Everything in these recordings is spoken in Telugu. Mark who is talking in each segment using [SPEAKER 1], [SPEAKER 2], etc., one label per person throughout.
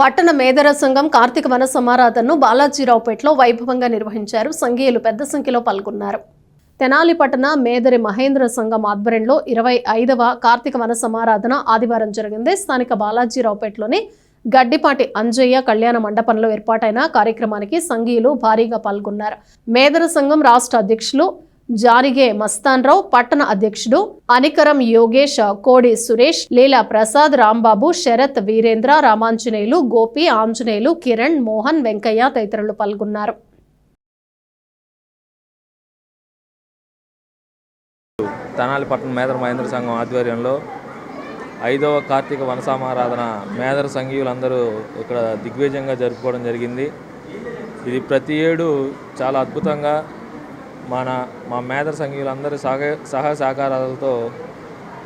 [SPEAKER 1] పట్టణ మేధర సంఘం కార్తీక వన సమారాధనను బాలాజీరావుపేటలో వైభవంగా నిర్వహించారు. సంఘీయులు పెద్ద సంఖ్యలో పాల్గొన్నారు. తెనాలి పట్టణ మేదరి మహేంద్ర సంఘం ఆధ్వర్యంలో ఇరవై ఐదవ కార్తీక వన సమారాధన ఆదివారం జరిగింది. స్థానిక బాలాజీరావుపేటలోని గడ్డిపాటి అంజయ్య కళ్యాణ మండపంలో ఏర్పాటైన కార్యక్రమానికి సంఘీయులు భారీగా పాల్గొన్నారు. మేదర సంఘం రాష్ట్ర అధ్యక్షులు జారిగే మస్తాన్రావు పట్టణ అధ్యక్షుడు అనికరం యోగేష్ కోడి సురేష్ లీలా ప్రసాద్ రాంబాబు శరత్ వీరేంద్ర రామాంజనేయులు గోపి ఆంజనేయులు కిరణ్ మోహన్ వెంకయ్య తదితరులు పాల్గొన్నారు.
[SPEAKER 2] తెనాలి పట్టణ మేదర మహేంద్ర సంఘం ఆధ్వర్యంలో ఐదవ కార్తీక వనసామారాధన మేదర సంఘీయులందరూ ఇక్కడ దిగ్విజయంగా జరుపుకోవడం జరిగింది. ఇది ప్రతి ఏడు చాలా అద్భుతంగా మన మా మేధర్ సంఘీయులందరి సహ సహ సహకారాలతో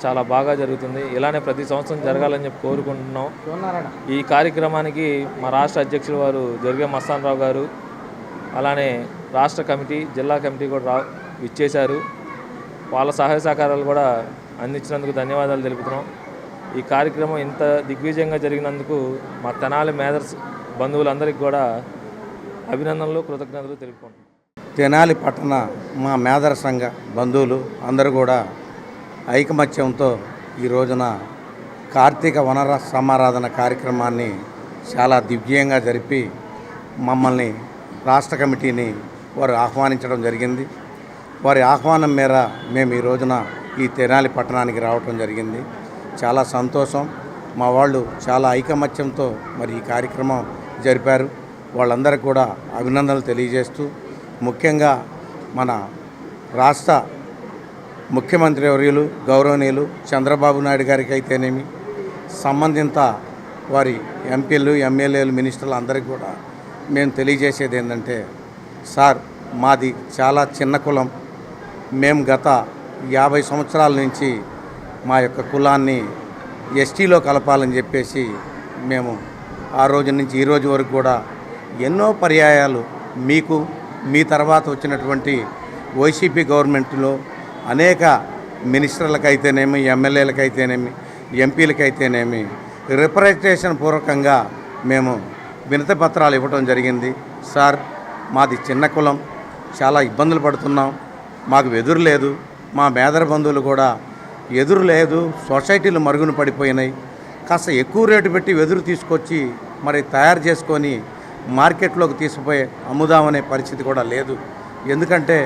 [SPEAKER 2] చాలా బాగా జరుగుతుంది. ఇలానే ప్రతి సంవత్సరం జరగాలని చెప్పి కోరుకుంటున్నాం. ఈ కార్యక్రమానికి మా రాష్ట్ర అధ్యక్షులు వారు జరిగే మస్తాన్ రావు గారు అలానే రాష్ట్ర కమిటీ జిల్లా కమిటీ కూడా రా ఇచ్చేశారు వాళ్ళ సహాయ సహకారాలు కూడా అందించినందుకు ధన్యవాదాలు తెలుపుతున్నాం. ఈ కార్యక్రమం ఇంత దిగ్విజయంగా జరిగినందుకు మా తెనాలి మేదర్స్ బంధువులందరికీ కూడా అభినందనలు కృతజ్ఞతలు తెలుపుకుంటున్నాం.
[SPEAKER 3] తెనాలి పట్టణ మా మేదర సంఘ బంధువులు అందరూ కూడా ఐకమత్యంతో ఈ రోజున కార్తీక వనర సమారాధన కార్యక్రమాన్ని చాలా దివ్యంగా జరిపి మమ్మల్ని రాష్ట్ర కమిటీని వారు ఆహ్వానించడం జరిగింది. వారి ఆహ్వానం మేర మేము ఈ రోజున ఈ తెనాలి పట్టణానికి రావటం జరిగింది. చాలా సంతోషం. మా వాళ్ళు చాలా ఐకమత్యంతో మరి ఈ కార్యక్రమం జరిపారు. వాళ్ళందరికీ కూడా అభినందనలు తెలియజేస్తూ ముఖ్యంగా మన రాష్ట్ర ముఖ్యమంత్రి వర్యులు గౌరవనీయులు చంద్రబాబు నాయుడు గారికి అయితేనేమి సంబంధిత వారి ఎంపీలు ఎమ్మెల్యేలు మినిస్టర్లు అందరికీ కూడా మేము తెలియజేసేది ఏంటంటే సార్ మాది చాలా చిన్న కులం. మేము గత యాభై సంవత్సరాల నుంచి మా యొక్క కులాన్ని ఎస్టీలో కలపాలని చెప్పేసి మేము ఆ రోజు నుంచి ఈ రోజు వరకు కూడా ఎన్నో పర్యాయాలు మీకు మీ తర్వాత వచ్చినటువంటి వైసీపీ గవర్నమెంట్లో అనేక మినిస్టర్లకైతేనేమి ఎమ్మెల్యేలకైతేనేమి ఎంపీలకైతేనేమి రిప్రజెంటేషన్ పూర్వకంగా మేము వినతి పత్రాలు ఇవ్వడం జరిగింది. సార్ మాది చిన్న కులం చాలా ఇబ్బందులు పడుతున్నాం. మాకు వెదురు లేదు. మా మేదర బంధువులు కూడా ఎదురు లేదు. సొసైటీలు మరుగున పడిపోయినాయి. కాస్త ఎక్కువ రేటు పెట్టి వెదురు తీసుకొచ్చి మరి తయారు చేసుకొని మార్కెట్లోకి తీసుకుపోయి అమ్ముదామనే పరిస్థితి కూడా లేదు. ఎందుకంటే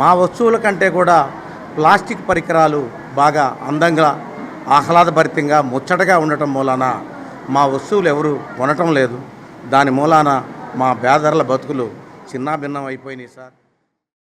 [SPEAKER 3] మా వస్తువుల కంటే కూడా ప్లాస్టిక్ పరికరాలు బాగా అందంగా ఆహ్లాదభరితంగా ముచ్చటగా ఉండటం మూలాన మా వస్తువులు ఎవరు కొనటం లేదు. దాని మూలాన మా బేదర్ల బతుకులు చిన్నాభిన్నం అయిపోయినాయి సార్.